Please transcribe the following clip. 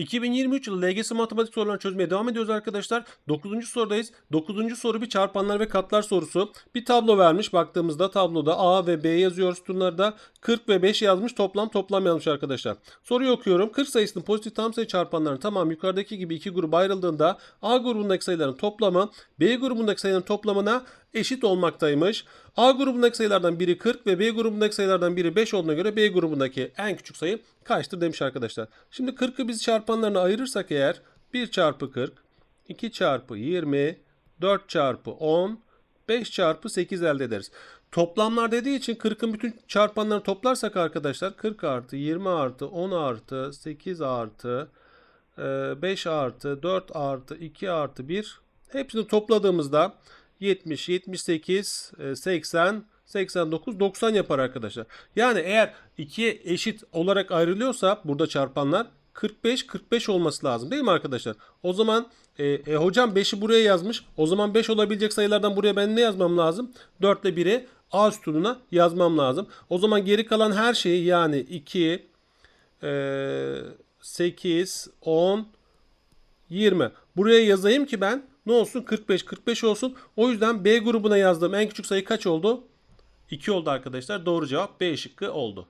2023 yılı LGS matematik sorularını çözmeye devam ediyoruz arkadaşlar. 9. sorudayız. 9. soru bir çarpanlar ve katlar sorusu. Bir tablo vermiş baktığımızda tabloda A ve B yazıyor sütunlarda. 40 ve 5 yazmış toplam toplam yazmış arkadaşlar. Soruyu okuyorum. 40 sayısının pozitif tam sayı çarpanlarının tamam yukarıdaki gibi iki gruba ayrıldığında A grubundaki sayıların toplamı B grubundaki sayıların toplamına eşit olmaktaymış. A grubundaki sayılardan biri 40 ve B grubundaki sayılardan biri 5 olduğuna göre B grubundaki en küçük sayı kaçtır demiş arkadaşlar. Şimdi 40'ı biz çarpanlarına ayırırsak eğer 1 çarpı 40, 2 çarpı 20, 4 çarpı 10, 5 çarpı 8 elde ederiz. Toplamlar dediği için 40'ın bütün çarpanlarını toplarsak arkadaşlar 40 artı 20 artı 10 artı 8 artı e, 5 artı 4 artı 2 artı 1 hepsini topladığımızda 70, 78, e, 80, 89, 90 yapar arkadaşlar. Yani eğer ikiye eşit olarak ayrılıyorsa burada çarpanlar 45, 45 olması lazım değil mi arkadaşlar? O zaman e, e, hocam 5'i buraya yazmış. O zaman 5 olabilecek sayılardan buraya ben ne yazmam lazım? 4 ile 1'i A sütununa yazmam lazım. O zaman geri kalan her şeyi yani 2, e, 8, 10, 20. Buraya yazayım ki ben ne olsun 45 45 olsun. O yüzden B grubuna yazdığım en küçük sayı kaç oldu? 2 oldu arkadaşlar. Doğru cevap B şıkkı oldu.